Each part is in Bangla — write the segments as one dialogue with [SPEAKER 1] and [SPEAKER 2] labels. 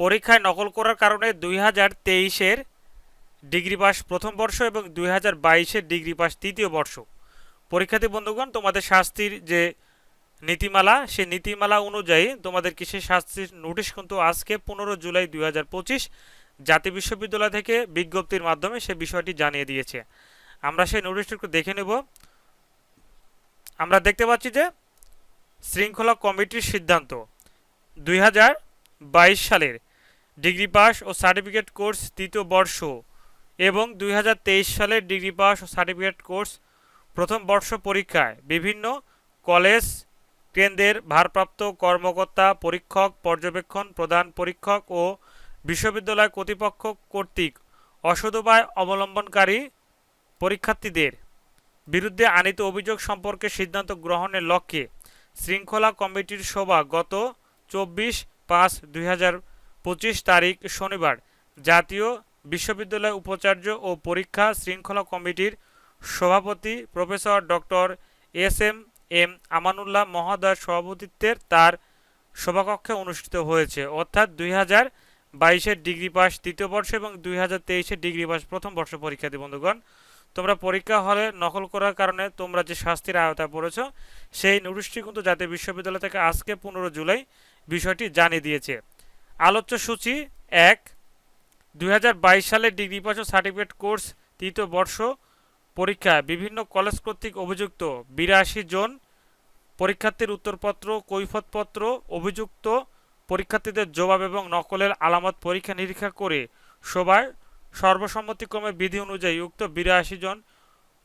[SPEAKER 1] পরীক্ষায় নকল করার কারণে দুই হাজার তেইশের ডিগ্রি পাস প্রথম বর্ষ এবং দুই হাজার বাইশের ডিগ্রি পাস তৃতীয় বর্ষ। পরীক্ষার্থী বন্ধুগণ, তোমাদের শাস্তির যে নীতিমালা, সেই নীতিমালা অনুযায়ী তোমাদেরকে সেই শাস্তির নোটিশ কিন্তু আজকে পনেরো জুলাই দুই হাজার পঁচিশ জাতীয় বিশ্ববিদ্যালয় থেকে বিজ্ঞপ্তির মাধ্যমে সে বিষয়টি জানিয়ে দিয়েছে। আমরা সেই নোটিশটি একটু দেখে নেব। আমরা দেখতে পাচ্ছি যে শৃঙ্খলা কমিটির সিদ্ধান্ত দুই হাজার বাইশ সালের ডিগ্রি পাস ও সার্টিফিকেট কোর্স তৃতীয় বর্ষ এবং দুই হাজার তেইশ সালের ডিগ্রি পাস ও সার্টিফিকেট কোর্স প্রথম বর্ষ পরীক্ষায় বিভিন্ন কলেজ কেন্দ্রের ভারপ্রাপ্ত কর্মকর্তা, পরীক্ষক, পর্যবেক্ষণ প্রধান পরীক্ষক ও বিশ্ববিদ্যালয় কর্তৃপক্ষ কর্তৃক অসদুপায় অবলম্বনকারী পরীক্ষার্থীদের বিরুদ্ধে আনিত অভিযোগ সম্পর্কে সিদ্ধান্ত গ্রহণের লক্ষ্যে শৃঙ্খলা কমিটির সভা গত চব্বিশ পাঁচ দুই পঁচিশ তারিখ শনিবার জাতীয় বিশ্ববিদ্যালয় উপাচার্য ও পরীক্ষা শৃঙ্খলা কমিটির সভাপতি professor doctor S M M Amanullah মহোদয়ের সভাপতিত্বের তার সভাকক্ষে অনুষ্ঠিত হয়েছে। অর্থাৎ দুই হাজার বাইশের ডিগ্রি পাস তৃতীয় বর্ষ এবং দুই হাজার তেইশের ডিগ্রি পাস প্রথম বর্ষ পরীক্ষার্থী বন্ধুগণ, তোমরা পরীক্ষা হলে নকল করার কারণে তোমরা যে শাস্তির আওতায় পড়েছো, সেই নোটিশটি কিন্তু জাতীয় বিশ্ববিদ্যালয় থেকে আজকে পনেরো জুলাই বিষয়টি জানিয়ে দিয়েছে। আলোচ্য সূচি এক, দুই সালের ডিগ্রি পাস সার্টিফিকেট কোর্স তৃতীয় বর্ষ পরীক্ষা, বিভিন্ন কলেজ কর্তৃক অভিযুক্ত বিরাশি জন পরীক্ষার্থীর উত্তরপত্র, কৈফতপত্র, অভিযুক্ত পরীক্ষার্থীদের জবাব এবং নকলের আলামত পরীক্ষা নিরীক্ষা করে সবার সর্বসম্মতিক্রমে বিধি অনুযায়ী উক্ত বিরাশি জন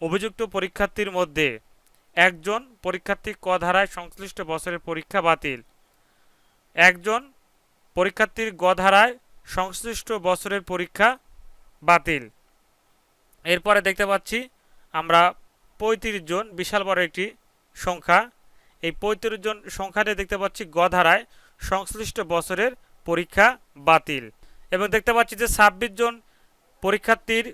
[SPEAKER 1] অভিযুক্ত পরীক্ষার্থীর মধ্যে একজন পরীক্ষার্থী ক ধারায় সংশ্লিষ্ট বছরের পরীক্ষা বাতিল। একজন পরীক্ষার্থীর গধারায় সংশ্লিষ্ট বছরের পরীক্ষা বাতিল। এরপরে দেখতে পাচ্ছি আমরা পঁয়ত্রিশ জন, বিশাল বড় একটি সংখ্যা। এই পঁয়ত্রিশ জন সংখ্যাতে দেখতে পাচ্ছি গধারায় সংশ্লিষ্ট বছরের পরীক্ষা বাতিল। এবং দেখতে পাচ্ছি যে ছাব্বিশ জন পরীক্ষার্থীর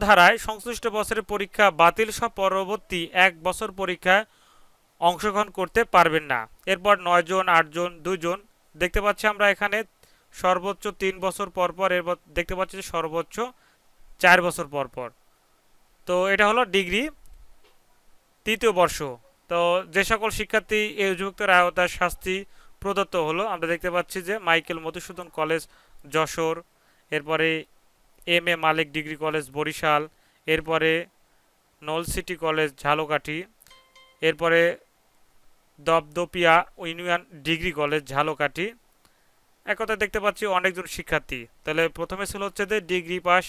[SPEAKER 1] ধারায় সংশ্লিষ্ট বছরের পরীক্ষা বাতিল সহ পরবর্তী এক বছর পরীক্ষায় অংশগ্রহণ করতে পারবেন না। এরপর নয় জন আটজন দুজন দেখতে পাচ্ছি আমরা এখানে সর্বোচ্চ তিন বছর পর পর এরপর দেখতে পাচ্ছি যে সর্বোচ্চ চার বছর পর পর। তো এটা হলো ডিগ্রি, তৃতীয় বর্ষ। তো যে সকল শিক্ষার্থী, এই অভিযুক্তের আওতায় শাস্তি প্রদত্ত হলো। আমরা দেখতে পাচ্ছি যে মাইকেল মধুসূদন কলেজ, যশোর, এরপরে M A Malik degree college, Barishal, এরপরে নল সিটি কলেজ, ঝালকাঠি, এরপরে Dapdapia union degree college, Jhalakathi. এক কথা দেখতে পাচ্ছি অনেকজন শিক্ষার্থী। তাহলে প্রথমে ছিল হচ্ছে যে ডিগ্রি পাস,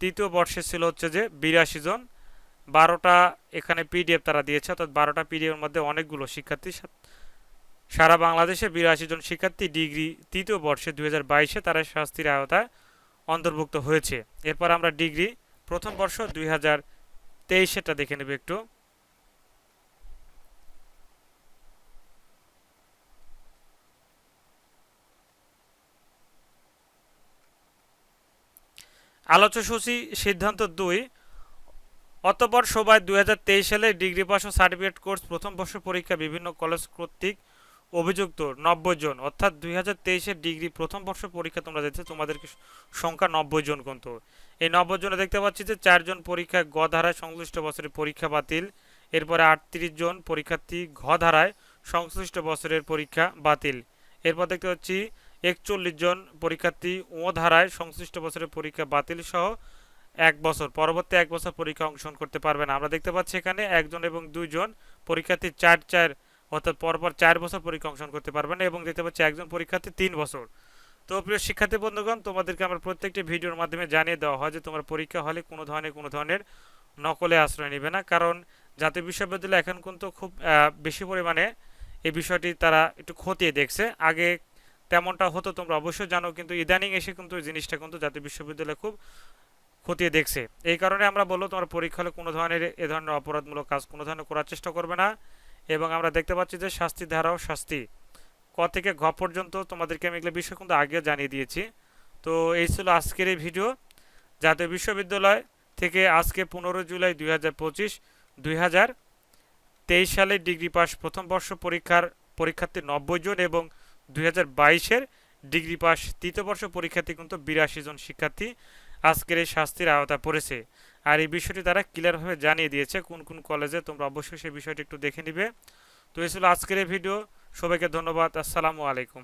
[SPEAKER 1] তৃতীয় বর্ষে ছিল হচ্ছে যে বিরাশি জন। বারোটা এখানে পিডিএফ তারা দিয়েছে, অর্থাৎ বারোটা পিডিএফের মধ্যে অনেকগুলো শিক্ষার্থী সারা বাংলাদেশে বিরাশি জন শিক্ষার্থী ডিগ্রি তৃতীয় বর্ষে দুই হাজার বাইশে তারা শাস্তির আওতায় অন্তর্ভুক্ত হয়েছে। এরপর আমরা ডিগ্রি প্রথম বর্ষ দুই হাজার তেইশেটা দেখে নেব একটু। আলোচ্যসূচি সিদ্ধান্ত দুই, অতপর সবাই দু হাজার তেইশ সালে ডিগ্রি পাস ও সার্টিফিকেট কোর্স প্রথম বর্ষ পরীক্ষা বিভিন্ন কলেজ কর্তৃক অভিযুক্ত নব্বই জন। অর্থাৎ দুই হাজার তেইশের ডিগ্রি প্রথম বর্ষ পরীক্ষা তোমরা দিচ্ছে তোমাদেরকে সংখ্যা নব্বই জন কিন্তু। এই নব্বই জনে দেখতে পাচ্ছি যে চারজন পরীক্ষা গ ধারায় সংশ্লিষ্ট বছরের পরীক্ষা বাতিল, এরপরে আটত্রিশ জন পরীক্ষার্থী ঘ ধারায় সংশ্লিষ্ট বছরের পরীক্ষা বাতিল। এরপর দেখতে পাচ্ছি একচল্লিশ জন পরীক্ষার্থী ও ধারায় সংশ্লিষ্ট বছরের পরীক্ষা বাতিল সহ এক বছর, পরবর্তী এক বছর পরীক্ষা অংশগ্রহণ করতে পারবে না আমরা দেখতে পাচ্ছি এখানে একজন এবং দুইজন পরীক্ষার্থী চার চার, অর্থাৎ পরপর চার বছর পরীক্ষা অংশগ্রহণ করতে পারবে না এবং দেখতে পাচ্ছি একজন পরীক্ষার্থী তিন বছর। তো প্রিয় শিক্ষার্থী বন্ধুগণ, তোমাদেরকে আমরা প্রত্যেকটি ভিডিওর মাধ্যমে জানিয়ে দেওয়া হয় যে তোমার পরীক্ষা হলে কোনো ধরনের কোনো ধরনের নকলে আশ্রয় নেবে না। কারণ জাতীয় বিশ্ববিদ্যালয় এখন কিন্তু খুব বেশি পরিমাণে এই বিষয়টি তারা একটু খতিয়ে দেখছে। আগে তেমনটা হতো, তোমরা অবশ্যই জানো, কিন্তু ইদানিং এসে কিন্তু এই জিনিসটা কিন্তু জাতীয় বিশ্ববিদ্যালয় খুব খতিয়ে দেখছে। এই কারণে আমরা বলব, তোমার পরীক্ষা হলে কোনো ধরনের এ ধরনের অপরাধমূলক কাজ কোনো ধরনের করার চেষ্টা করবে না। এবং আমরা দেখতে পাচ্ছি যে শাস্তি ধারাও শাস্তি। ক থেকে ঘ পর্যন্ত তোমাদেরকে আমি এগুলো বিষয় কিন্তু আগে জানিয়ে দিয়েছি। তো এই ছিল আজকের এই ভিডিও। জাতীয় বিশ্ববিদ্যালয় থেকে আজকে পনেরো জুলাই দুই হাজার পঁচিশ, দুই হাজার তেইশ সালে ডিগ্রি পাস প্রথম বর্ষ পরীক্ষার পরীক্ষার্থী নব্বই জন এবং দুই হাজার ডিগ্রি পাস তৃতীয় বর্ষ পরীক্ষার্থী কিন্তু বিরাশি জন শিক্ষার্থী আজকের এই শাস্তির আওতা পড়েছে। আর এই বিষয়টি তারা ক্লিয়ারভাবে জানিয়ে দিয়েছে, কোন কোন কলেজে তোমরা অবশ্যই সেই বিষয়টি একটু দেখে নিবে। তো এই ছিল আজকের এই ভিডিও। সবাইকে ধন্যবাদ। আসসালামু আলাইকুম।